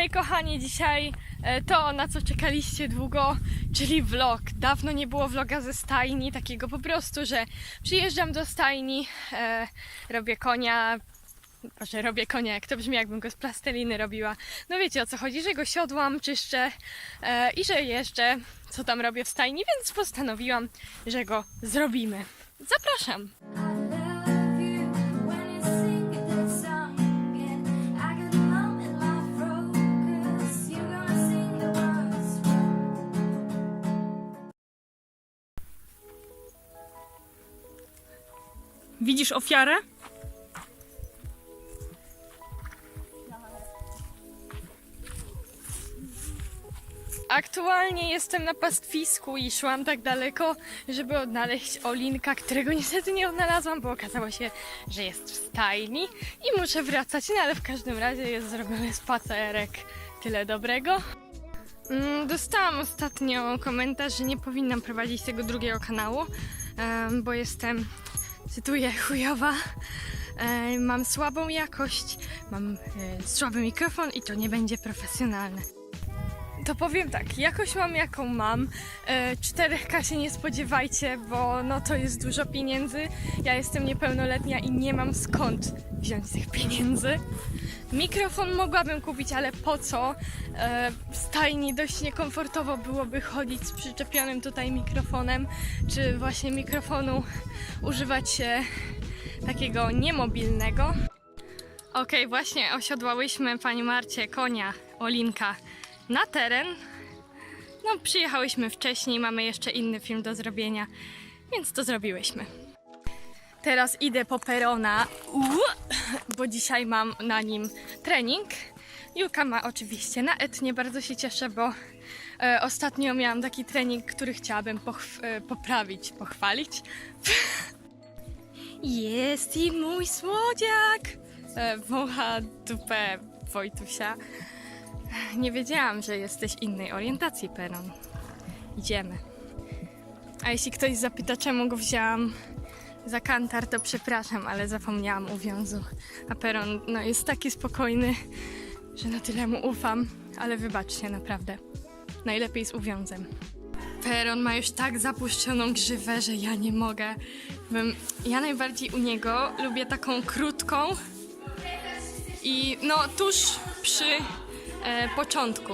Hej kochani, dzisiaj e, to na co czekaliście długo, czyli vlog. Dawno nie było vloga ze stajni, takiego po prostu, że przyjeżdżam do stajni, e, robię konia, że robię konia, jak to brzmi, jakbym go z plasteliny robiła. No wiecie o co chodzi, że go siodłam, czyszczę e, i że jeszcze co tam robię w stajni, więc postanowiłam, że go zrobimy. Zapraszam! Widzisz ofiarę? Aktualnie jestem na pastwisku i szłam tak daleko, żeby odnaleźć Olinka, którego niestety nie odnalazłam, bo okazało się, że jest w stajni i muszę wracać, no ale w każdym razie jest zrobiony spacerek. Tyle dobrego. Mm, Dostałam ostatnio komentarz, że nie powinnam prowadzić tego drugiego kanału, bo jestem, cytuję, chujowa. E, Mam słabą jakość, mam e, słaby mikrofon i to nie będzie profesjonalne. To powiem tak, jakoś mam jaką mam. E, 4K się nie spodziewajcie, bo no to jest dużo pieniędzy. Ja jestem niepełnoletnia i nie mam skąd wziąć tych pieniędzy. Mikrofon mogłabym kupić, ale po co? E, w stajni dość niekomfortowo byłoby chodzić z przyczepionym tutaj mikrofonem, czy właśnie mikrofonu używać e, takiego niemobilnego. Okej, właśnie osiodłałyśmy pani Marcie konia, Olinka, na teren. No, przyjechałyśmy wcześniej, mamy jeszcze inny film do zrobienia, więc to zrobiłyśmy. Teraz idę po perona, Uu, bo dzisiaj mam na nim trening. Julka ma oczywiście na etnie, bardzo się cieszę, bo e, ostatnio miałam taki trening, który chciałabym pochw- e, poprawić, pochwalić. Jest i mój słodziak! E, wącha dupę Wojtusia. Nie wiedziałam, że jesteś innej orientacji, Peron. Idziemy. A jeśli ktoś zapyta, czemu go wzięłam za kantar, to przepraszam, ale zapomniałam uwiązu. A Peron no, jest taki spokojny, że na tyle mu ufam, ale wybaczcie, naprawdę. Najlepiej z uwiązem. Peron ma już tak zapuszczoną grzywę, że ja nie mogę. Ja najbardziej u niego lubię taką krótką i no tuż przy e, początku.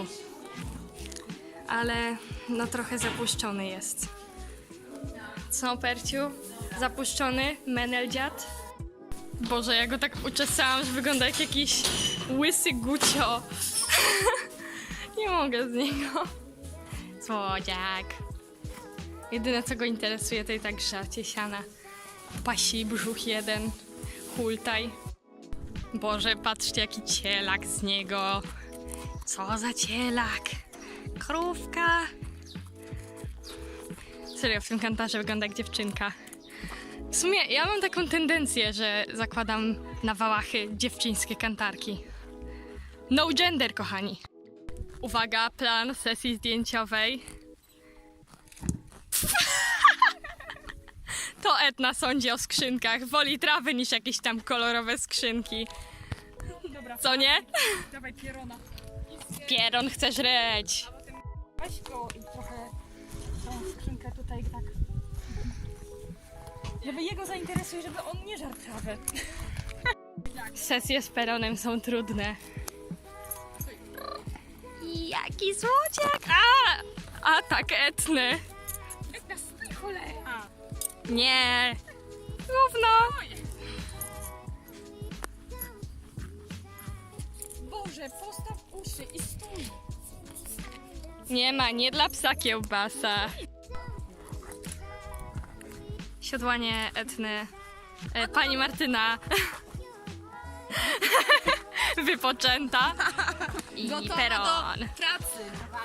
Ale no trochę zapuszczony jest. Co, Perciu? Zapuszczony meneldziat? Boże, ja go tak uczesałam, że wygląda jak jakiś łysy gucio. Nie mogę z niego. Słodziak. Jedyne co go interesuje to i tak żarcie siana. Pasi brzuch jeden. Hultaj. Boże, patrzcie jaki cielak z niego. Co za cielak. Krówka. Serio, w tym kantarze wygląda jak dziewczynka. W sumie ja mam taką tendencję, że zakładam na wałachy dziewczyńskie kantarki. No gender, kochani. Uwaga, plan sesji zdjęciowej. To Etna sądzi o skrzynkach. Woli trawy niż jakieś tam kolorowe skrzynki. Dobra, Co nie? dawaj pierona. Pieron chcesz reć. Weź go i trochę tą skrzynkę tutaj tak. Żeby jego zainteresuje, żeby on nie żarł trawy. Sesje z peronem są trudne. Jaki złociak! A! Atak etny! Cholera! Nie! Gówno! Boże, postaw uszy i stój! Nie ma, nie dla psa kiełbasa. Siodłanie etny. E, pani Martyna. Wypoczęta. I peron. pracy!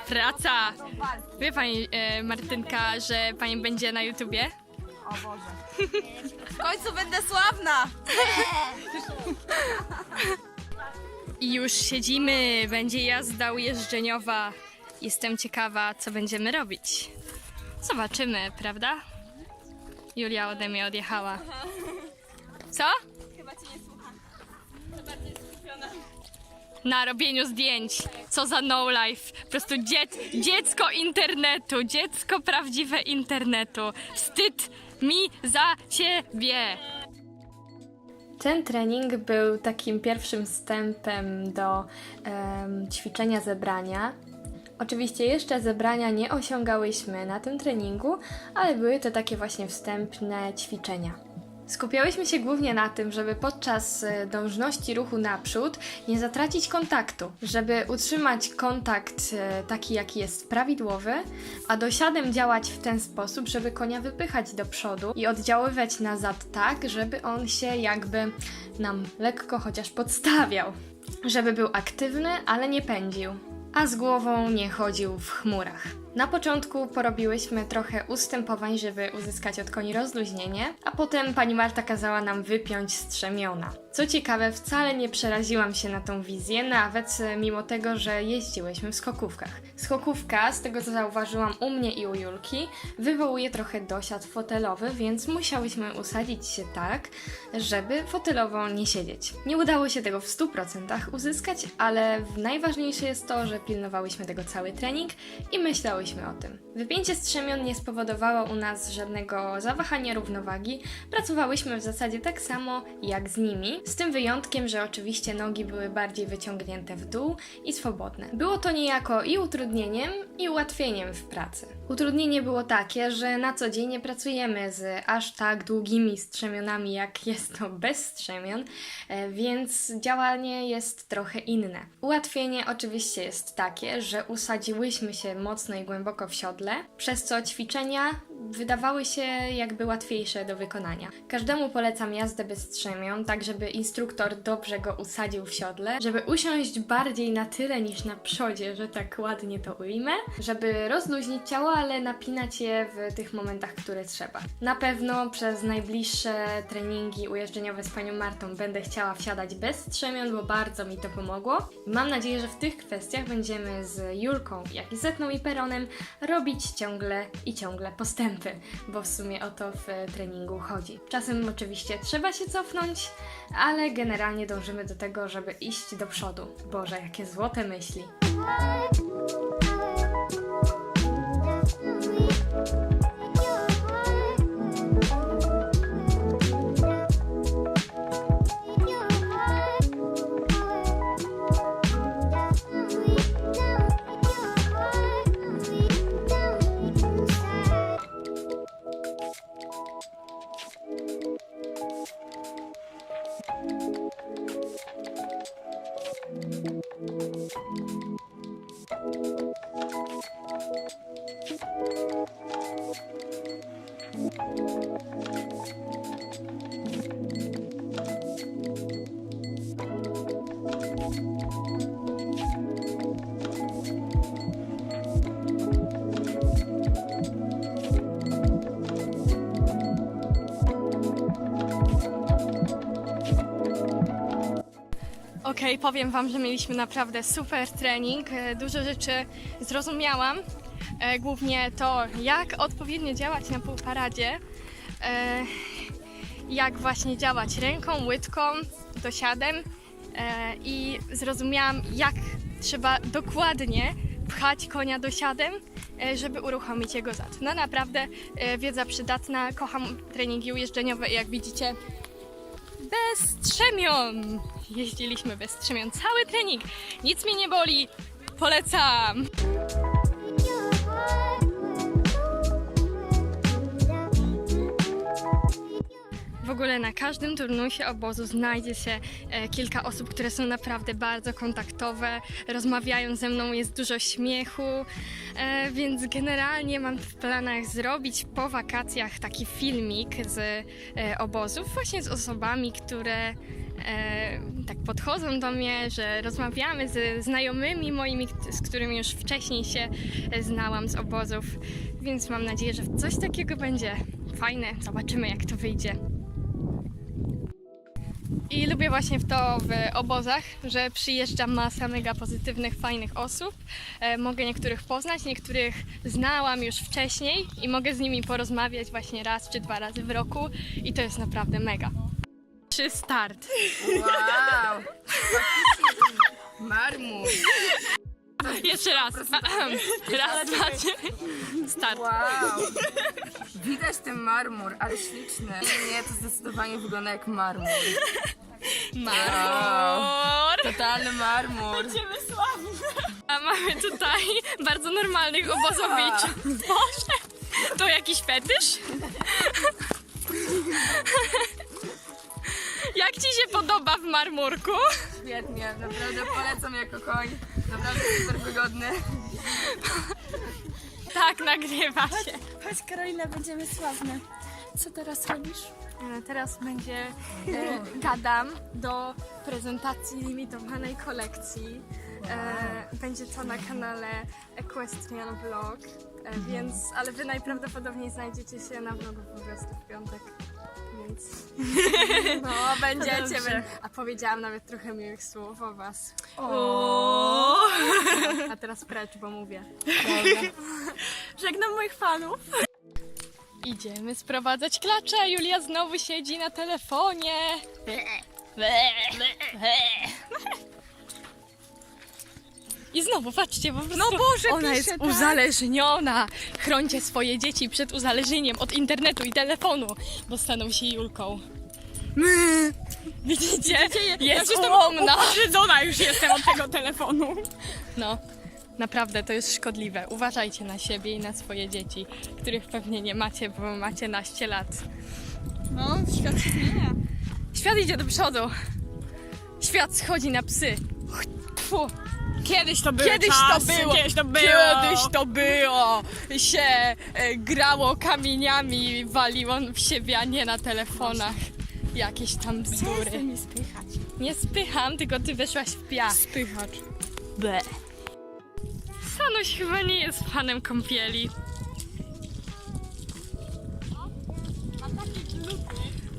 Praca. Wie pani e, Martynka, że pani będzie na YouTubie? W końcu będę sławna! I już siedzimy, będzie jazda ujeżdżeniowa. Jestem ciekawa, co będziemy robić. Zobaczymy, prawda? Julia ode mnie odjechała. Co? Chyba cię nie słucham. To bardziej skupiona. na robieniu zdjęć. Co za no life. Po prostu dziec, dziecko internetu, dziecko prawdziwe internetu. Wstyd mi za siebie. Ten trening był takim pierwszym wstępem do em, ćwiczenia zebrania. Oczywiście jeszcze zebrania nie osiągałyśmy na tym treningu, ale były to takie właśnie wstępne ćwiczenia. Skupiałyśmy się głównie na tym, żeby podczas e, dążności ruchu naprzód nie zatracić kontaktu, żeby utrzymać kontakt e, taki, jaki jest prawidłowy, a dosiadem działać w ten sposób, żeby konia wypychać do przodu i oddziaływać nazad tak, żeby on się jakby nam lekko chociaż podstawiał. Żeby był aktywny, ale nie pędził, a z głową nie chodził w chmurach. Na początku porobiłyśmy trochę ustępowań, żeby uzyskać od koni rozluźnienie, a potem pani Marta kazała nam wypiąć strzemiona. Co ciekawe, wcale nie przeraziłam się na tą wizję, nawet mimo tego, że jeździłyśmy w skokówkach. Skokówka, z tego co zauważyłam u mnie i u Julki, wywołuje trochę dosiad fotelowy, więc musiałyśmy usadzić się tak, żeby fotelowo nie siedzieć. Nie udało się tego w 100% uzyskać, ale najważniejsze jest to, że pilnowałyśmy tego cały trening i myślałyśmy o tym. Wypięcie strzemion nie spowodowało u nas żadnego zawahania równowagi, pracowałyśmy w zasadzie tak samo jak z nimi, z tym wyjątkiem, że oczywiście nogi były bardziej wyciągnięte w dół i swobodne. Było to niejako i utrudnieniem, i ułatwieniem w pracy. Utrudnienie było takie, że na co dzień nie pracujemy z aż tak długimi strzemionami, jak jest to bez strzemion, e, więc działanie jest trochę inne. Ułatwienie oczywiście jest takie, że usadziłyśmy się mocno i głęboko w siodle, przez co ćwiczenia wydawały się jakby łatwiejsze do wykonania. Każdemu polecam jazdę bez strzemion, tak żeby instruktor dobrze go usadził w siodle, żeby usiąść bardziej na tyle niż na przodzie, że tak ładnie to ujmę, żeby rozluźnić ciało, ale napinać je w tych momentach, które trzeba. Na pewno przez najbliższe treningi ujeżdżeniowe z panią Martą będę chciała wsiadać bez strzemion, bo bardzo mi to pomogło. Mam nadzieję, że w tych kwestiach będziemy z Julką, jak i Zetną i Peronem robić ciągle i ciągle postępy, bo w sumie o to w treningu chodzi. Czasem oczywiście trzeba się cofnąć, ale generalnie dążymy do tego, żeby iść do przodu. Boże, jakie złote myśli. Okej, powiem Wam, że mieliśmy naprawdę super trening. E, Dużo rzeczy zrozumiałam. E, Głównie to, jak odpowiednio działać na półparadzie, e, jak właśnie działać ręką, łydką, dosiadem i zrozumiałam, jak trzeba dokładnie pchać konia dosiadem, żeby uruchomić jego zad. No naprawdę wiedza przydatna. Kocham treningi ujeżdżeniowe i jak widzicie, bez strzemion. Jeździliśmy bez strzemion cały trening. Nic mnie nie boli. Polecam. W ogóle na każdym turnusie obozu znajdzie się e, kilka osób, które są naprawdę bardzo kontaktowe, rozmawiają ze mną, jest dużo śmiechu, e, więc generalnie mam w planach zrobić po wakacjach taki filmik z e, obozów, właśnie z osobami, które e, tak podchodzą do mnie, że rozmawiamy z znajomymi moimi, z którymi już wcześniej się znałam z obozów, więc mam nadzieję, że coś takiego będzie fajne. Zobaczymy, jak to wyjdzie. I lubię właśnie w to w obozach, że przyjeżdża masa mega pozytywnych, fajnych osób. E, mogę niektórych poznać, niektórych znałam już wcześniej i mogę z nimi porozmawiać właśnie raz czy dwa razy w roku i to jest naprawdę mega. Trzy start. Wow! Marmur. Jeszcze raz. Raz, dwa, trzy. Start. Wow. Widać ten marmur, ale śliczny. Nie, to zdecydowanie wygląda jak marmur. Marmur. Totalny marmur. A mamy tutaj bardzo normalnych obozowiczów. Boże, to jakiś fetysz? Jak ci się podoba w marmurku? Świetnie, naprawdę polecam jako koń. Naprawdę super wygodny. Tak, nagrywa się. Chodź Karolina, będziemy sławne. Co teraz robisz? E, Teraz będzie e, gadam do prezentacji limitowanej kolekcji. E, będzie to na kanale Equestrian Vlog, e, więc, ale wy najprawdopodobniej znajdziecie się na vlogu po prostu w piątek. Więc no, będziecie. dobrze. A powiedziałam nawet trochę miłych słów o was. A teraz precz, bo mówię. Żegnam moich fanów. Idziemy sprowadzać klacze. Julia znowu siedzi na telefonie. I znowu, patrzcie, po prostu No Boże, ona pisze, jest tak. uzależniona. Chrońcie swoje dzieci przed uzależnieniem od internetu i telefonu, bo staną się Julką. Widzicie? Jest ułomna. Uprzedzona już jestem od tego telefonu. No, naprawdę to jest szkodliwe. Uważajcie na siebie i na swoje dzieci, których pewnie nie macie, bo macie naście lat. No, świat się zmienia. Świat idzie do przodu. Świat schodzi na psy. Tfu. Kiedyś to było. Kiedyś to było. Kiedyś to było. Kiedyś to było. Się e, grało kamieniami, waliło w siebie, a nie na telefonach. Jakieś tam bzdury. mi spychać. Nie spycham, tylko ty weszłaś w piach. Spychacz. Ble. Sanuś chyba nie jest fanem kąpieli.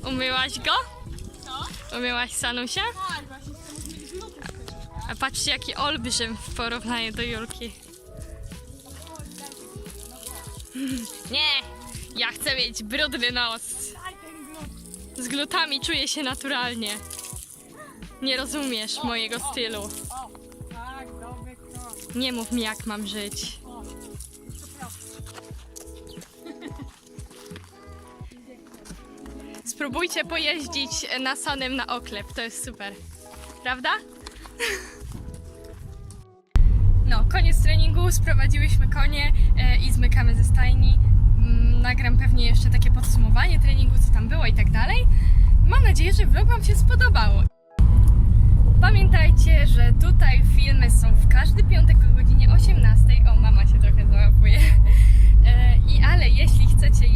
Umyłaś go? Co? Umyłaś Sanusia? Tak, A patrzcie jaki olbrzym w porównaniu do Julki. Nie! Ja chcę mieć brudny nos. Z glutami czuję się naturalnie. Nie rozumiesz mojego stylu. Nie mów mi jak mam żyć. Spróbujcie pojeździć na sanem na oklep, to jest super. Prawda? No, koniec treningu, sprowadziłyśmy konie e, i zmykamy ze stajni. Mm, Nagram pewnie jeszcze takie podsumowanie treningu, co tam było i tak dalej. Mam nadzieję, że vlog Wam się spodobał. Pamiętajcie, że tutaj filmy są w każdy piątek o godzinie 18. O, mama się trochę załapuje. E, I ale jeśli chcecie